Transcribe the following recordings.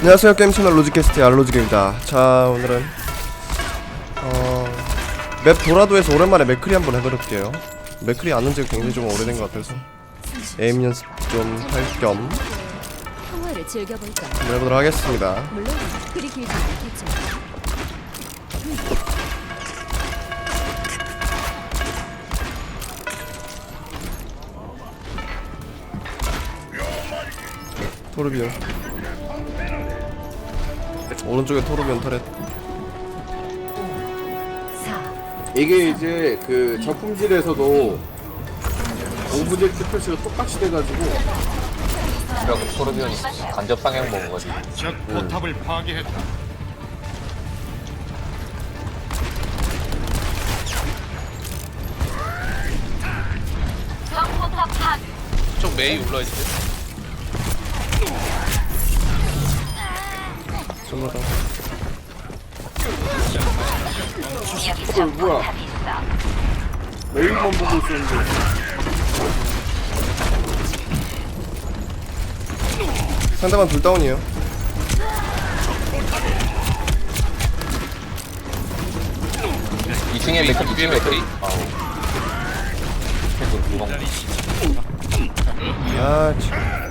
안녕하세요 게임 채널 로직캐스트의 알로직입니다. 자 오늘은 어... 맵 도라도에서 오랜만에 맥크리 한번 해볼게요. 맥크리 안 한지가 굉장히 좀 오래된 것 같아서. 에임 연습 좀 할 겸 해보도록 하겠습니다. 토르비온 오른쪽에 토르비온 터렛 이게 이제 그 적품질에서도 오브젝트 표시가 똑같이 돼가지고. 그래갖고 토르비온이 간접 상향 먹은 거지. 적 포탑을 파괴했다. 쪽 메이 올라있지 쏠라다 헐 뭐야 메일만 보고 있었는데 상대방 둘 다운이에요 2층에 맥크, 2층에 맥크. 맥크리? 아우. 계속 무방. 아 참.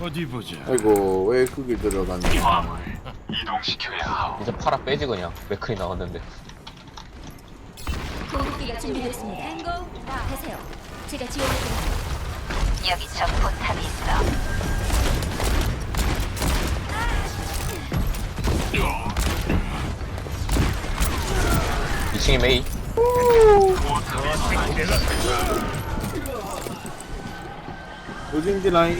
어디 보자. 아이고 왜 그게 들어갔냐 이제 팔아 빼지 그냥. 맥크이 나왔는데. 공격기가 준비됐습니다. 탱고 하세요. 제가 지원해드립니다. 여기 적 포탑이 있어. 이층에 메이. 요진지 라인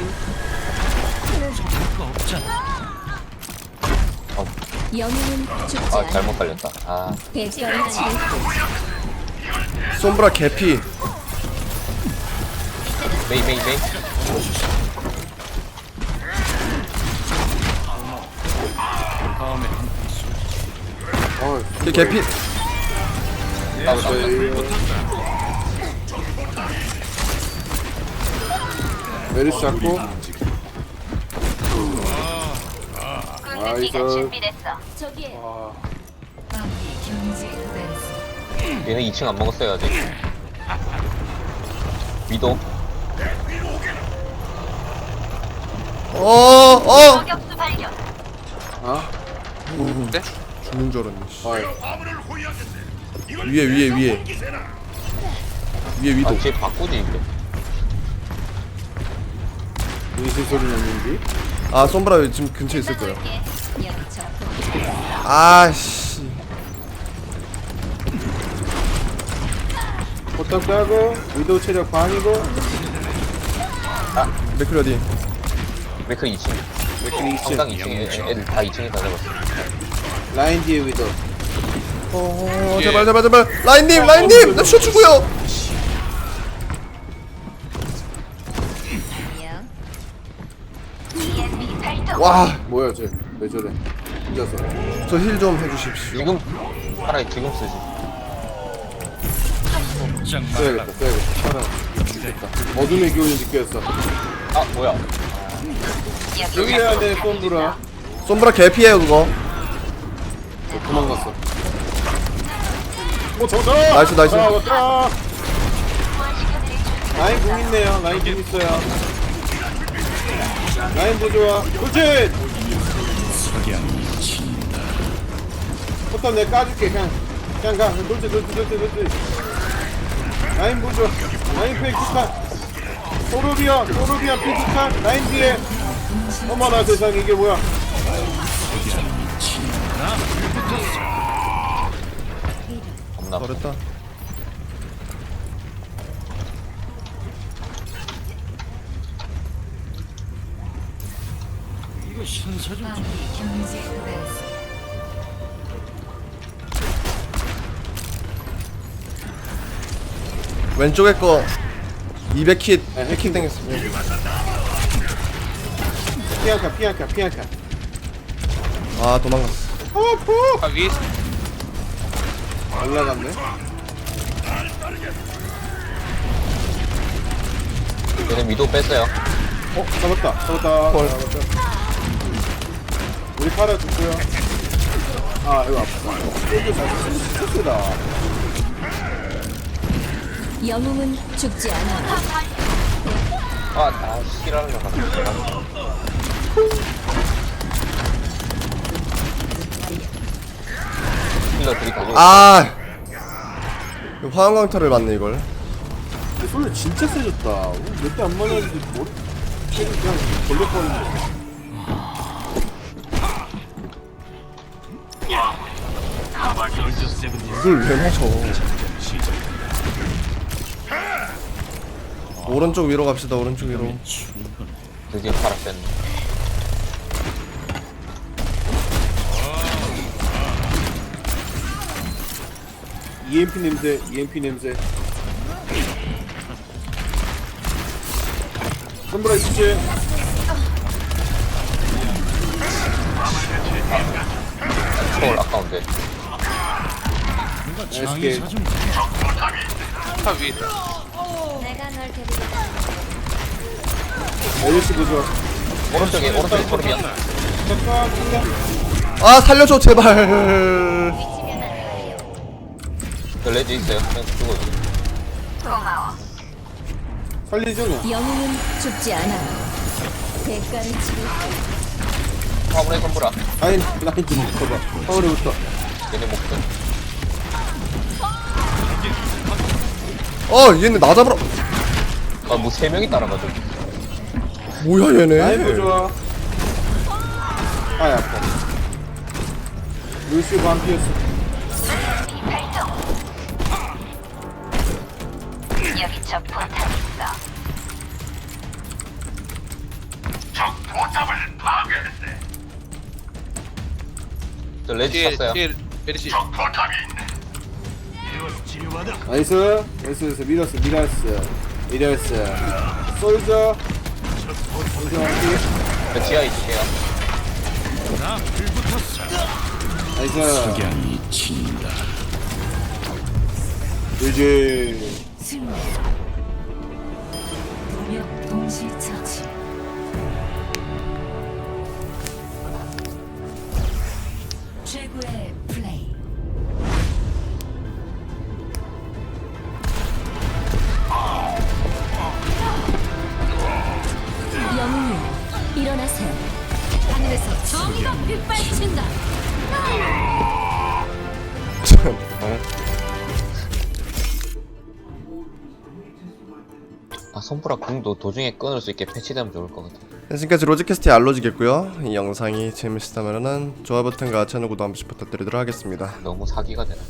영웅은 죽지 아, 않아. 잘못 달렸다. 아, 대지어는 치를 솜브라 개피 메이, 메이, 메이. 다음에 어걔 개피 따로. 메일 메리스 잡고 아이고. 준비됐어. 저기에 얘는 2층 안 먹었어요, 아직. 위도. 어어 저격수 발견. 아 네? 죽는 줄 알았네 씨. 어이 위에 위에 위에 위에 위도 아, 쟤 바꾸지, 이게. 무슨 소리 났는지 아 솜브라 지금 근처에 있을 적 아씨. 포탑 까고 위도우 체력 반이고. 맥크리 어디? 맥크이 2층. 맥크리 성당 2층 2층에, 애들 다 2층에 다 잡았어. 라인 뒤에 위도우 어 제발 제발 제발. 라인님 라인님! 나 셔주고요 와저 뭐야 쟤왜 저래? 혼자서. 힐좀 해주십시오. 지금, 차라리 지금 쓰지. 장 써야겠다 써야겠다. 차라리. 죽겠다. 어둠의 기운이 느꼈어. 아, 뭐야. 여기 해야 돼 쏜브라. 솜브라 개피에요 그거. 어, 도망갔어. 뭐 저거! 나이스, 나이스. 아, 왔다. 라인 공 있네요. 라인 공 있어요 라인 보조와 그렇지 포탑 내가 까줄게 그냥. 그냥 가. 돌지 돌지 돌지 돌지. 라인 보조. 라인 페이크카 소르비아 소르비아 페이크카 라인 뒤에. 어머나 세상 이게 뭐야. 겁나. 잘했다 이거 신사 좀 왼쪽에 거 200킷 해킹 당했어 피아카 피아카 피아카 아 도망갔어. 아 위에 있어. 올라갔네. 얘네 미도 뺐어요. 어 잡았다 잡았다. 헐. 잡았다 우리 팔아 죽고요. 아 이거 아프다 이거 잘 진짜 세다. 영웅은 죽지 않아. 아, 나 싫어하는 거 같아. 힐러들이 가지고. 아! 이거 화환 강타를 맞네 이걸. 근데 솔로 진짜 세졌다. 몇 대 안 맞았는데 머리 그냥 걸려버리네 이걸 왜 맞춰? 오른쪽 위로 갑시다 오른쪽 위로. 드디어 팔아 뺐네. EMP 냄새 EMP 냄새. 선브라 이제. 초월 아까운데. SK 탑 위에 있다. 내가 널 데리고 LC 보조 오른쪽에, 오른쪽에 소르비야. 잠깐 잠깐 아 살려줘 제발 저 레드 있어요. 그냥 죽어요. 고마워. 살리죠 너 영웅은 죽지 않아. 대가를 치를 화물에 선불아. 라인 라인 좀 붙어봐 파워레부터 얘네 목숨. 어 얘네 나 잡으러 아, 뭐 세 명이 따라가죠. 뭐야 라인 얘네 보조 아야 아파 루시 반피였어 발동. 여기 저 포탑 있어. 저 뒤에 찼어요. 뒤에 메리시. 나이스 나이스 나이스 밀었어 밀었어 밀었어 솔저 한피 저 지하에 있을게요. 나이스 석양이 친다. 승리. 무력 동시 처치. 일어나세요. 하늘에서 정의가 빗발친다. 참. 아, 손브라 궁도 도중에 끊을 수 있게 패치되면 좋을 것 같아. 네, 지금까지 로지캐스트의 알로지겠고요 이 영상이 재밌었다면 좋아 버튼과 채널 구독 한 번씩 부탁드리도록 하겠습니다 너무 사기가 되나.